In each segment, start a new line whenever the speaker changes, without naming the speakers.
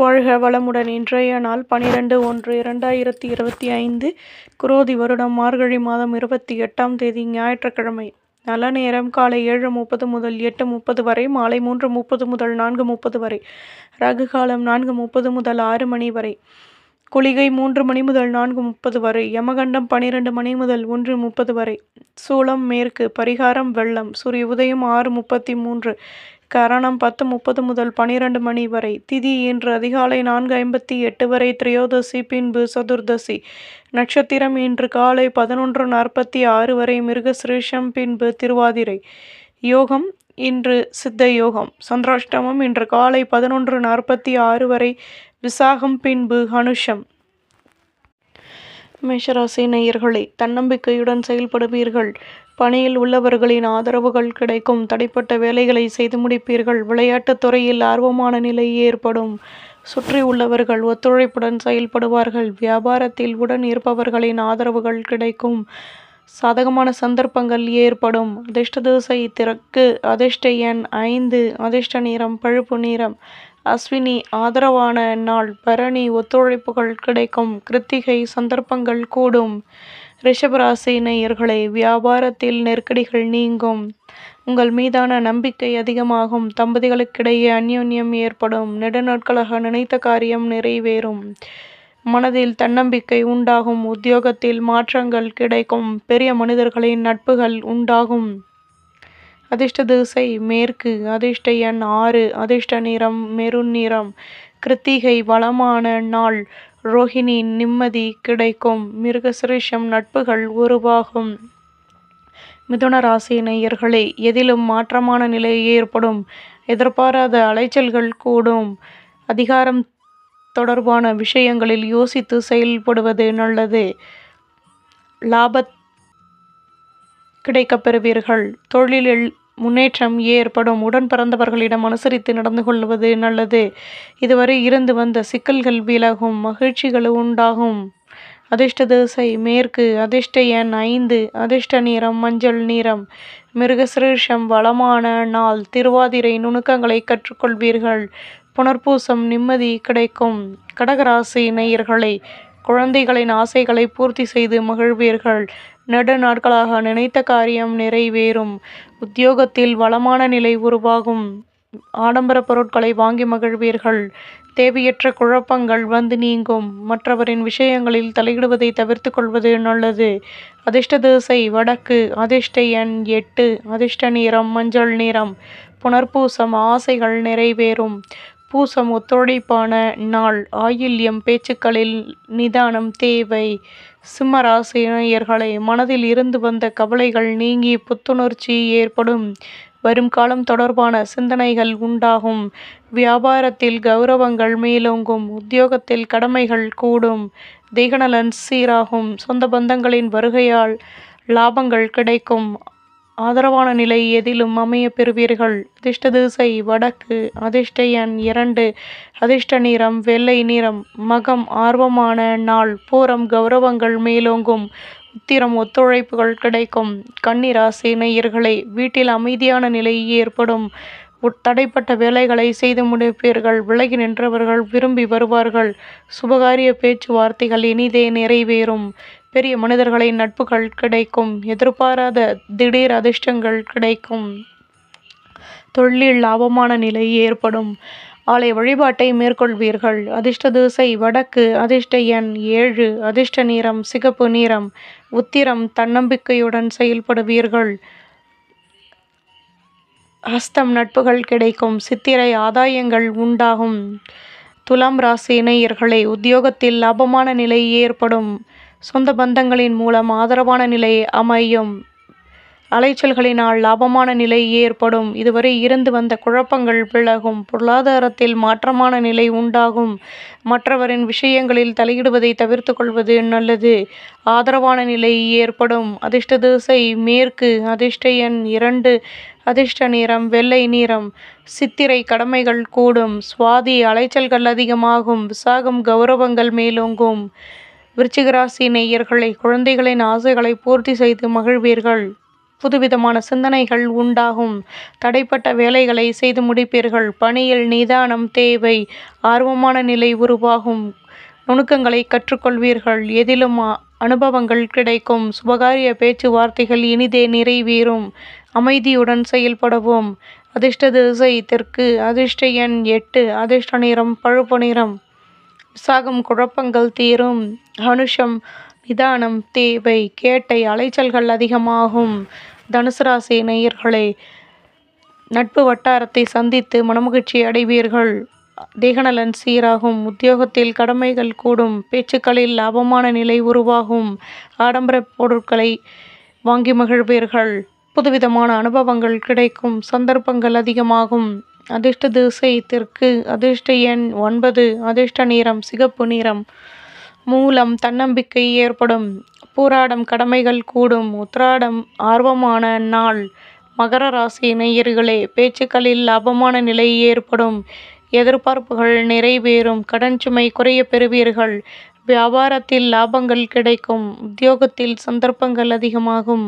வாழ்க வளமுடன். இன்றைய நாள் பனிரெண்டு ஒன்று இரண்டாயிரத்தி இருபத்தி ஐந்து குரோதி வருடம் மார்கழி மாதம் இருபத்தி எட்டாம் தேதி ஞாயிற்றுக்கிழமை. நல்ல நேரம். காலை ஏழு முப்பது முதல் எட்டு முப்பது வரை மாலை மூன்று முப்பது முதல் நான்கு முப்பது வரை ரகு காலம் நான்கு முப்பது முதல் ஆறு மணி வரை குளிகை மூன்று மணி முதல் நான்கு முப்பது வரை யமகண்டம் பனிரெண்டு மணி முதல் ஒன்று முப்பது வரை சூளம் மேற்கு பரிகாரம் வெள்ளம் சூரிய உதயம் ஆறு முப்பத்தி மூன்று கரணம் பத்து முப்பது முதல் பனிரெண்டு மணி வரை. திதி இன்று அதிகாலை நான்கு ஐம்பத்தி எட்டு வரை திரையோதசி பின்பு சதுர்தசி. நட்சத்திரம் இன்று காலை பதினொன்று நாற்பத்தி ஆறு வரை மிருகசிரேஷம் பின்பு திருவாதிரை. யோகம் இன்று சித்த யோகம். சந்திராஷ்டமம் இன்று காலை பதினொன்று நாற்பத்தி ஆறு வரை விசாகம் பின்பு ஹனுஷம் மேஷராசி நேயர்களே தன்னம்பிக்கையுடன் செயல்படுவீர்கள். பணியில் உள்ளவர்களின் ஆதரவுகள் கிடைக்கும். தடைப்பட்ட வேலைகளை செய்து முடிப்பீர்கள். விளையாட்டுத் துறையில் ஆர்வமான நிலை ஏற்படும். சுற்றி உள்ளவர்கள் ஒத்துழைப்புடன் செயல்படுவார்கள். வியாபாரத்தில் உடன் இருப்பவர்களின் ஆதரவுகள் கிடைக்கும். சாதகமான சந்தர்ப்பங்கள் ஏற்படும். அதிர்ஷ்ட தோசை திறக்கு அதிர்ஷ்ட எண் ஐந்து அதிர்ஷ்ட நிறம் பழுப்பு நிறம் அஸ்வினி ஆதரவான நாள் பரணி ஒத்துழைப்புகள் கிடைக்கும் கிருத்திகை சந்தர்ப்பங்கள் கூடும். ரிஷபராசி நேயர்களே வியாபாரத்தில் நெருக்கடிகள் நீங்கும். உங்கள் மீதான நம்பிக்கை அதிகமாகும். தம்பதிகளுக்கிடையே அந்யோன்யம் ஏற்படும். நெடுநாட்களாக நினைத்த காரியம் நிறைவேறும். மனதில் தன்னம்பிக்கை உண்டாகும். உத்தியோகத்தில் மாற்றங்கள் கிடைக்கும். பெரிய மனிதர்களின் நட்புகள் உண்டாகும். அதிர்ஷ்ட திசை மேற்கு அதிர்ஷ்ட எண் ஆறு அதிர்ஷ்ட நிறம் மெருன் நிறம் கிருத்திகை வளமான நாள் ரோஹிணி நிம்மதி கிடைக்கும் மிருகசிரேஷம் நட்புகள் உருவாகும். மிதுன ராசி நேயர்களே எதிலும் மாற்றமான நிலை ஏற்படும் எதிர்பாராத அலைச்சல்கள் கூடும். அதிகாரம் தொடர்பான விஷயங்களில் யோசித்து செயல்படுவது நல்லது. லாபத் கிடைக்கப் பெறுவீர்கள். தொழிலில் முன்னேற்றம் ஏற்படும். உடன் பிறந்தவர்களிடம் அனுசரித்து நடந்து கொள்வது நல்லது. இதுவரை இருந்து வந்த சிக்கல்கள் விலகும் மகிழ்ச்சிகள் உண்டாகும். அதிர்ஷ்ட திசை மேற்கு அதிர்ஷ்ட எண் ஐந்து அதிர்ஷ்ட நிறம் மஞ்சள் நிறம். மிருகசிரேஷம் வளமான நாள் திருவாதிரை நுணுக்கங்களை கற்றுக்கொள்வீர்கள். புனர்பூசம் நிம்மதி கிடைக்கும். கடகராசி நேயர்களை குழந்தைகளின் ஆசைகளை பூர்த்தி செய்து மகிழ்வீர்கள். நெடு நாட்களாக நினைத்த காரியம் நிறைவேறும். உத்தியோகத்தில் வளமான நிலை உருவாகும். ஆடம்பர பொருட்களை வாங்கி மகிழ்வீர்கள். தேவையற்ற குழப்பங்கள் வந்து நீங்கும். மற்றவரின் விஷயங்களில் தலையிடுவதை தவிர்த்து கொள்வது நல்லது. அதிர்ஷ்ட திசை வடக்கு அதிர்ஷ்ட எண் எட்டு அதிர்ஷ்ட நிறம் மஞ்சள் நிறம். புனர்பூசம் ஆசைகள் நிறைவேறும். பூசம் ஒத்துழைப்பான நாள். ஆயில்யம் பேச்சுக்களில் நிதானம் தேவை. சிம்மராசி நேயர்களை மனதில் இருந்து வந்த கவலைகள் நீங்கி புத்துணர்ச்சி ஏற்படும். வரும் காலம் தொடர்பான சிந்தனைகள் உண்டாகும். வியாபாரத்தில் கௌரவங்கள் மேலோங்கும். உத்தியோகத்தில் கடமைகள் கூடும். தேகநலன் சீராகும். சொந்த பந்தங்களின் வருகையால் லாபங்கள் கிடைக்கும். ஆதரவான நிலை எதிலும் அமைய பெறுவீர்கள். அதிர்ஷ்ட திசை வடக்கு அதிர்ஷ்ட எண் இரண்டு அதிர்ஷ்ட நிறம் வெள்ளை நிறம் மகம் ஆர்வமான நாள் பூரம் கௌரவங்கள் மேலோங்கும் உத்திரம் ஒத்துழைப்புகள் கிடைக்கும். கன்னிராசி நேயர்களே வீட்டில் அமைதியான நிலை ஏற்படும். தடைப்பட்ட வேலைகளை செய்து முடிப்பீர்கள். விலகி நின்றவர்கள் விரும்பி வருவார்கள். சுபகாரிய பேச்சுவார்த்தைகள் இனிதே நிறைவேறும். பெரிய மனிதர்களின் நட்புகள் கிடைக்கும். எதிர்பாராத திடீர் அதிர்ஷ்டங்கள் கிடைக்கும். தொழிலில் லாபமான நிலை ஏற்படும். ஆலை வழிபாட்டை மேற்கொள்வீர்கள். அதிர்ஷ்ட திசை வடக்கு அதிர்ஷ்ட எண் ஏழு அதிர்ஷ்ட நிறம் சிகப்பு நிறம் உத்திரம் தன்னம்பிக்கையுடன் செயல்படுவீர்கள். ஹஸ்தம் நட்புகள் கிடைக்கும். சித்திரை ஆதாயங்கள் உண்டாகும். துலாம் ராசி இணையர்களே உத்தியோகத்தில் லாபமான நிலை ஏற்படும். சொந்த பந்தங்களின் மூலம் ஆதரவான நிலை அமையும். அலைச்சல்களினால் லாபமான நிலை ஏற்படும். இதுவரை இருந்து வந்த குழப்பங்கள் விலகும். பொருளாதாரத்தில் மாற்றமான நிலை உண்டாகும். மற்றவரின் விஷயங்களில் தலையிடுவதை தவிர்த்து கொள்வது நல்லது. ஆதரவான நிலை ஏற்படும். அதிர்ஷ்ட திசை மேற்கு. அதிர்ஷ்ட எண் இரண்டு. அதிர்ஷ்ட நிறம் வெள்ளை நிறம். சித்திரை கடமைகள் கூடும். சுவாதி அலைச்சல்கள் அதிகமாகும். விசாகம் கௌரவங்கள் மேலோங்கும். விருச்சிகராசி நேயர்களை குழந்தைகளின் ஆசைகளை பூர்த்தி செய்து மகிழ்வீர்கள். புதுவிதமான சிந்தனைகள் உண்டாகும். தடைப்பட்ட வேலைகளை செய்து முடிப்பீர்கள். பணியில் நிதானம் தேவை ஆர்வமான நிலை உருவாகும். நுணுக்கங்களை கற்றுக்கொள்வீர்கள். எதிலும் அனுபவங்கள் கிடைக்கும். சுபகாரிய பேச்சுவார்த்தைகள் இனிதே நிறைவேறும். அமைதியுடன் செயல்படவும். அதிர்ஷ்ட திசை தெற்கு அதிர்ஷ்ட எண் எட்டு அதிர்ஷ்ட நிறம் பழுப்பு நிறம். உற்சாகம் குழப்பங்கள் தீரும். அனுஷம் நிதானம் தேவை கேட்டை அலைச்சல்கள் அதிகமாகும். தனுசு ராசி நேயர்களே நட்பு வட்டாரத்தை சந்தித்து மனமகிழ்ச்சி அடைவீர்கள். தேகநலன் சீராகும். உத்தியோகத்தில் கடமைகள் கூடும். பேச்சுக்களில் லாபமான நிலை உருவாகும். ஆடம்பர பொருட்களை வாங்கி மகிழ்வீர்கள். புதுவிதமான அனுபவங்கள் கிடைக்கும். சந்தர்ப்பங்கள் அதிகமாகும். அதிர்ஷ்ட திசை தெற்கு அதிர்ஷ்ட எண் ஒன்பது அதிர்ஷ்ட நிறம் சிகப்பு நிறம். மூலம் தன்னம்பிக்கை ஏற்படும். பூராடம் கடமைகள் கூடும். உத்ராடம் ஆர்வமான நாள். மகர ராசி நேயர்களே பேச்சுக்களில் லாபமான நிலை ஏற்படும். எதிர்பார்ப்புகள் நிறைவேறும். கடன் சுமை குறைய பெறுவீர்கள். வியாபாரத்தில் லாபங்கள் கிடைக்கும். உத்தியோகத்தில் சந்தர்ப்பங்கள் அதிகமாகும்.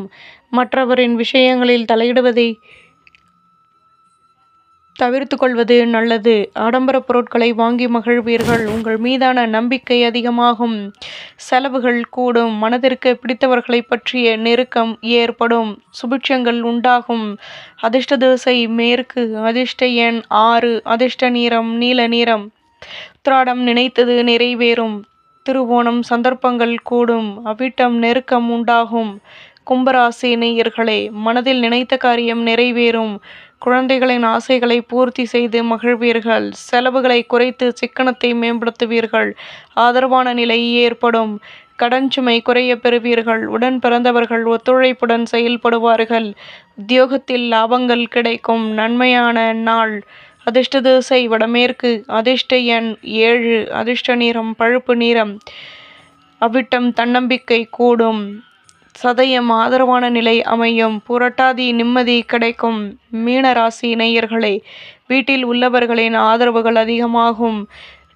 மற்றவரின் விஷயங்களில் தலையிடுவதை தவிர்த்து கொள்வது நல்லது. ஆடம்பர பொருட்களை வாங்கி மகிழ்வீர்கள். உங்கள் மீதான நம்பிக்கை அதிகமாகும். செலவுகள் கூடும். மனதிற்கு பிடித்தவர்களை பற்றிய நெருக்கம் ஏற்படும். சுபிட்சங்கள் உண்டாகும். அதிர்ஷ்ட தோசை மேற்கு. அதிர்ஷ்ட எண் ஆறு. அதிர்ஷ்ட நிறம் நீல நிறம். உத்திராடம் நினைத்தது நிறைவேறும். திருவோணம் சந்தர்ப்பங்கள் கூடும். அவிட்டம் நெருக்கம் உண்டாகும். கும்பராசி நேயர்களே மனதில் நினைத்த காரியம் நிறைவேறும். குழந்தைகளின் ஆசைகளை பூர்த்தி செய்து மகிழ்வீர்கள். செலவுகளை குறைத்து சிக்கனத்தை மேம்படுத்துவீர்கள். ஆதரவான நிலை ஏற்படும். கடன் சுமை குறைய பெறுவீர்கள். உடன் பிறந்தவர்கள் ஒத்துழைப்புடன் செயல்படுவார்கள். உத்தியோகத்தில் லாபங்கள் கிடைக்கும். நன்மையான நாள். அதிர்ஷ்ட திசை வடமேற்கு. அதிர்ஷ்ட எண் ஏழு. அதிர்ஷ்ட நிறம் பழுப்பு நிறம். அவிட்டம் தன்னம்பிக்கை கூடும். சதயம் ஆதரவான நிலை அமையும். புரட்டாதி நிம்மதி கிடைக்கும். மீன ராசி வீட்டில் உள்ளவர்களின் ஆதரவுகள் அதிகமாகும்.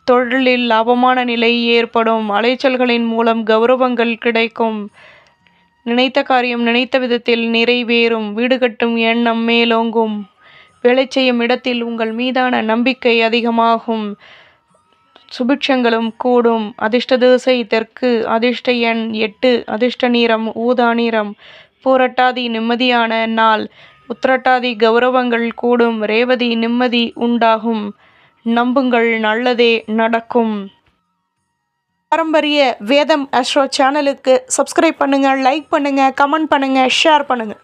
தொழிலில் லாபமான நிலை ஏற்படும். அலைச்சல்களின் மூலம் கௌரவங்கள் கிடைக்கும். நினைத்த காரியம் நினைத்த விதத்தில் நிறைவேறும். வீடு கட்டும் எண்ணம் மேலோங்கும். வேலை செய்யும் இடத்தில் உங்கள் மீதான நம்பிக்கை அதிகமாகும். சுபிட்சங்களும் கூடும். அதிர்ஷ்ட திசை தெற்கு அதிர்ஷ்ட எண் எட்டு அதிர்ஷ்ட நிறம் ஊதா நிறம். பூரட்டாதி நிம்மதியான நாள். உத்திரட்டாதி கௌரவங்கள் கூடும். ரேவதி நிம்மதி உண்டாகும். நம்புங்கள் நல்லதே நடக்கும். பாரம்பரிய வேதம் அஸ்ட்ரோ சேனலுக்கு சப்ஸ்கிரைப் பண்ணுங்கள் லைக் பண்ணுங்கள் கமெண்ட் பண்ணுங்கள் ஷேர் பண்ணுங்கள்